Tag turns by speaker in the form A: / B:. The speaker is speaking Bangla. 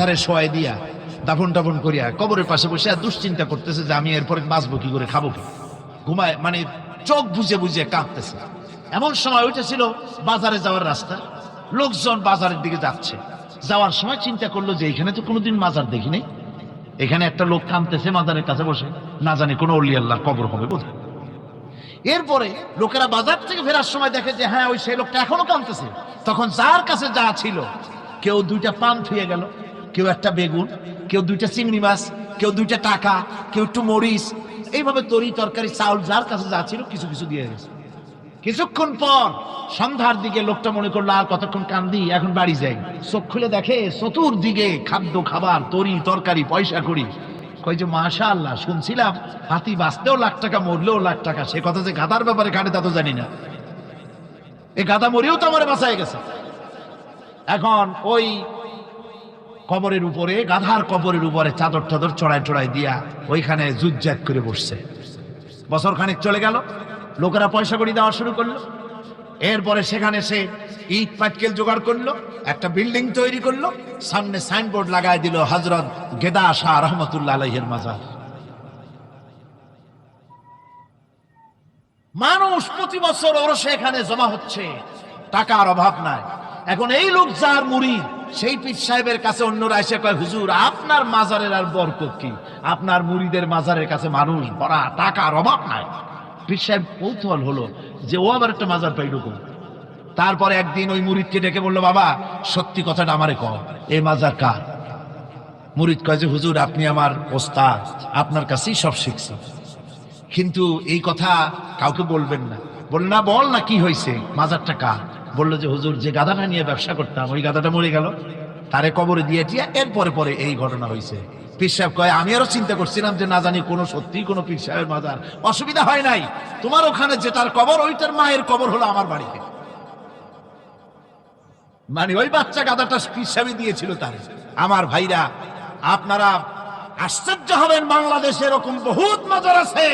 A: ধারে শোয়াই দিয়া দাফন টাফন করিয়া কবরের পাশে বসে দুশ্চিন্তা করতেছে যে আমি এরপরে বাঁচবো কি করে, খাব কি? ঘুমায় মানে চোখ বুঝে বুঝে কাঁপতেছে। এমন সময় ওইটা ছিল বাজারে যাওয়ার রাস্তা। লোকজন বাজারের দিকে যাচ্ছে। যাওয়ার সময় চিন্তা করল যে এখানে তো কোনোদিন মাজার দেখি নাই। এখানে একটা লোক কাঁদতেছে মাজারের কাছে বসে। না জানি কোনো অলি আল্লাহর কবর হবে বোধ এরপরে লোকেরা বাজার থেকে ফেরার সময় দেখে যে হ্যাঁ ওই সেই লোকটা এখনও কাঁদতেছে। তখন যার কাছে যা ছিল, কেউ দুইটা পান থুয়ে গেল। কেউ একটা বেগুন, কেউ দুইটা চিংড়ি মাছ, কেউ দুইটা টাকা, কেউ একটু মরিচ। এইভাবে তরি, তরকারি, চাউল, যার কাছে যা ছিল কিছু কিছু দিয়ে গেছে। কিছুক্ষণ পর সন্ধ্যার দিকে লোকটা মনে করল, আর কতক্ষণ কান্দি, এখন বাড়ি যাই। চোখ খুলে দেখে চতুর্দিকে খাদ্য, খাবার, তরি, তরকারি, পয়সা করি। কই যে মাশা আল্লাহ শুনছিলাম, হাতি বাঁচতেও লাখ টাকা, মরলেও লাখ টাকা। সে কথা যে গাদার ব্যাপারে কাটে, তা তো জানি না। এই গাদা মরিও তো আমার বাঁচায় গেছে। এখন ওই কবরের উপরে, গাধার কবরের উপরে চাদর টাদর চড়াই চড়াই দিয়া ওইখানে জুজ্জাত করে বসছে। বছর খানিক চলে গেল, লোকেরা পয়সা করি দেওয়া শুরু করল। এরপরে সেখানে সে ইট পাটকেল জোগাড় করল, একটা বিল্ডিং তৈরি করল, সামনে সাইনবোর্ড লাগাই দিল হজরত গেদা শাহ রহমতুল্লাহ আলহের মাজার। মানুষ প্রতি বছর ওরসে এখানে জমা হচ্ছে, টাকার অভাব নাই। এখন এই লোক যার মুড়ি সেই পীর সাহেবের কাছে অন্যরা এসে কয়, হুজুর, আপনার মাজারের আর বরকত কি? আপনার মুড়িদের মাজারের কাছে মানুষ ভরা টাকার অভাব নাই। পীর সাহেব কৌতূহল হলো যে ও আবার একটা মাজার পাইল তারপরে একদিন ওই মুরিদকে ডেকে বলল, বাবা, সত্যি কথাটা আমারে কও এই মাজার কার? মুরিদ কয় যে, হুজুর, আপনি আমার ওস্তাদ, আপনার কাছেই সব শিখছি। কিন্তু এই কথা কাউকে বলবেন না। বল না বল না, কি হয়েছে মাজারটা কার? বলল যে, হুজুর, যে গাধাটা নিয়ে ব্যবসা করতাম, ওই গাধাটা মরে গেল। তারে কবরে দিয়ে টিয়া, এরপরে পরে এই ঘটনা হয়েছে পীর সাহেব কয়, আমি আরও চিন্তা করছিলাম যে, না জানি কোনো সত্যি কোনো পীর সাহেবের মাজার। অসুবিধা হয় নাই। তোমার ওখানে যেটার কবর, ওইটার মায়ের কবর হলো আমার বাড়িতে মানে ওই বাচ্চা গাদাটা পীর সাহেবই দিয়েছিল তার। আমার ভাইরা, আপনারা আশ্চর্য হবেন, বাংলাদেশে এরকম বহুত মাজার আছে।